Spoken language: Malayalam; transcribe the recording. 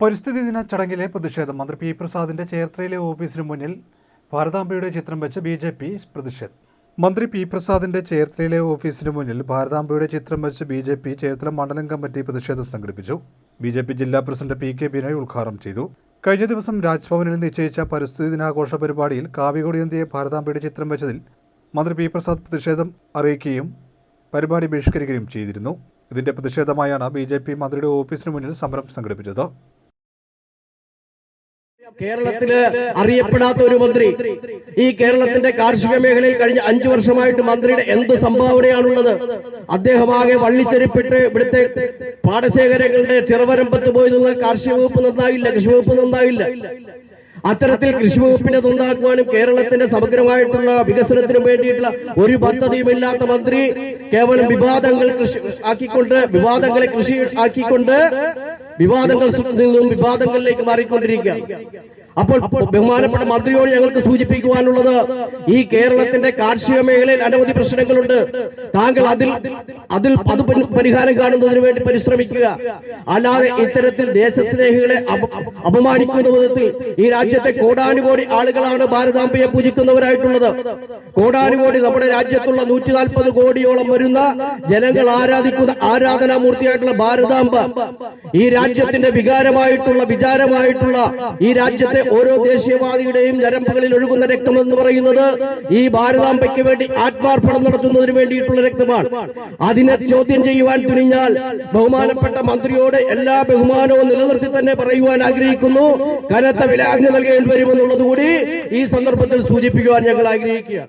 പരിസ്ഥിതി ദിന ചടങ്ങിലെ പ്രതിഷേധം. മന്ത്രി പി പ്രസാദിന്റെ ചേർത്തലയിലെ ഓഫീസിന് മുന്നിൽ ഭാരതാംബയുടെ ചിത്രം വെച്ച് ബി ജെ പി പ്രതിഷേധം. മന്ത്രി പി പ്രസാദിന്റെ ചേർത്തലയിലെ ഓഫീസിന് മുന്നിൽ ഭാരതാംബയുടെ ചിത്രം വെച്ച് ബി ജെ പി ചേർത്തല മണ്ഡലം കമ്മിറ്റി പ്രതിഷേധം സംഘടിപ്പിച്ചു. ബി ജെ പി ജില്ലാ പ്രസിഡന്റ് പി കെ ബിനോയ് ഉദ്ഘാടനം ചെയ്തു. കഴിഞ്ഞ ദിവസം രാജ്ഭവനിൽ നിശ്ചയിച്ച പരിസ്ഥിതി ദിനാഘോഷ പരിപാടിയിൽ കാവികൊടിയന്തിയെ ഭാരതാംബയുടെ ചിത്രം വെച്ചതിൽ മന്ത്രി പി പ്രസാദ് പ്രതിഷേധം അറിയിക്കുകയും പരിപാടി ബഹിഷ്കരിക്കുകയും ചെയ്തിരുന്നു. ഇതിന്റെ പ്രതിഷേധമായാണ് ബി ജെ പി മന്ത്രിയുടെ ഓഫീസിന് മുന്നിൽ സമരം സംഘടിപ്പിച്ചത്. കേരളത്തിൽ അറിയപ്പെടാത്ത ഒരു മന്ത്രി. ഈ കേരളത്തിന്റെ കാർഷിക മേഖലയിൽ കഴിഞ്ഞ അഞ്ചു വർഷമായിട്ട് മന്ത്രിയുടെ എന്ത് സംഭാവനയാണുള്ളത്? അദ്ദേഹം ആകെ വള്ളിച്ചെരിപ്പിട്ട് ഇവിടുത്തെ പാടശേഖരങ്ങളുടെ ചെറുവരമ്പത്ത് പോയി നിന്നാൽ കാർഷിക വകുപ്പ് നന്നായില്ല കൃഷി വകുപ്പ് നന്നായില്ല. അത്തരത്തിൽ കൃഷി വകുപ്പിനെ നന്നാക്കുവാനും കേരളത്തിന്റെ സമഗ്രമായിട്ടുള്ള വികസനത്തിനും വേണ്ടിയിട്ടുള്ള ഒരു പദ്ധതിയും ഇല്ലാത്ത മന്ത്രി കേവലം വിവാദങ്ങൾ കൃഷി ആക്കിക്കൊണ്ട് വിവാദങ്ങളെ കൃഷി ആക്കിക്കൊണ്ട് വിവാദങ്ങൾ നിന്നും വിവാദങ്ങളിലേക്ക് മാറിക്കൊണ്ടിരിക്കുകയാണ് അപ്പോൾ ബഹുമാനപ്പെട്ട മന്ത്രിയോട് ഞങ്ങൾക്ക് സൂചിപ്പിക്കുവാനുള്ളത് ഈ കേരളത്തിന്റെ കാർഷിക മേഖലയിൽ അനവധി പ്രശ്നങ്ങളുണ്ട്. താങ്കൾ അതിൽ അതിൽ അത് പരിഹാരം കാണുന്നതിന് വേണ്ടി പരിശ്രമിക്കുക. അല്ലാതെ ഇത്തരത്തിൽ ദേശസ്നേഹികളെ അപ- അപമാനിക്കുന്ന വിധത്തിൽ ഈ രാജ്യത്തെ കോടാനുകോടി ആളുകളാണ് ഭാരതാംബയെ പൂജിക്കുന്നവരായിട്ടുള്ളത്. കോടാനുകോടി നമ്മുടെ രാജ്യത്തുള്ള നൂറ്റി നാൽപ്പത് കോടിയോളം വരുന്ന ജനങ്ങൾ ആരാധിക്കുന്ന ആരാധനാമൂർത്തിയായിട്ടുള്ള ഭാരതാംബ ഈ രാജ്യത്തിന്റെ വികാരമായിട്ടുള്ള വിചാരമായിട്ടുള്ള ഈ രാജ്യത്തെ ഓരോ ദേശീയവാദിയുടെയും ഞരമ്പുകളിൽ ഒഴുകുന്ന രക്തം എന്ന് പറയുന്നത് ഈ ഭാരതാംബയ്ക്ക് വേണ്ടി ആത്മാർപ്പണം നടത്തുന്നതിന് വേണ്ടിയിട്ടുള്ള രക്തമാണ്. അതിനെ ചോദ്യം ചെയ്യുവാൻ തുനിഞ്ഞാൽ ബഹുമാനപ്പെട്ട മന്ത്രിയോട് എല്ലാ ബഹുമാനവും നിലനിർത്തി തന്നെ പറയുവാൻ ആഗ്രഹിക്കുന്നു. കനത്ത വിലാഗ്നി നൽകേണ്ടി വരുമെന്നുള്ളത് കൂടി ഈ സന്ദർഭത്തിൽ സൂചിപ്പിക്കുവാൻ ഞങ്ങൾ ആഗ്രഹിക്കുക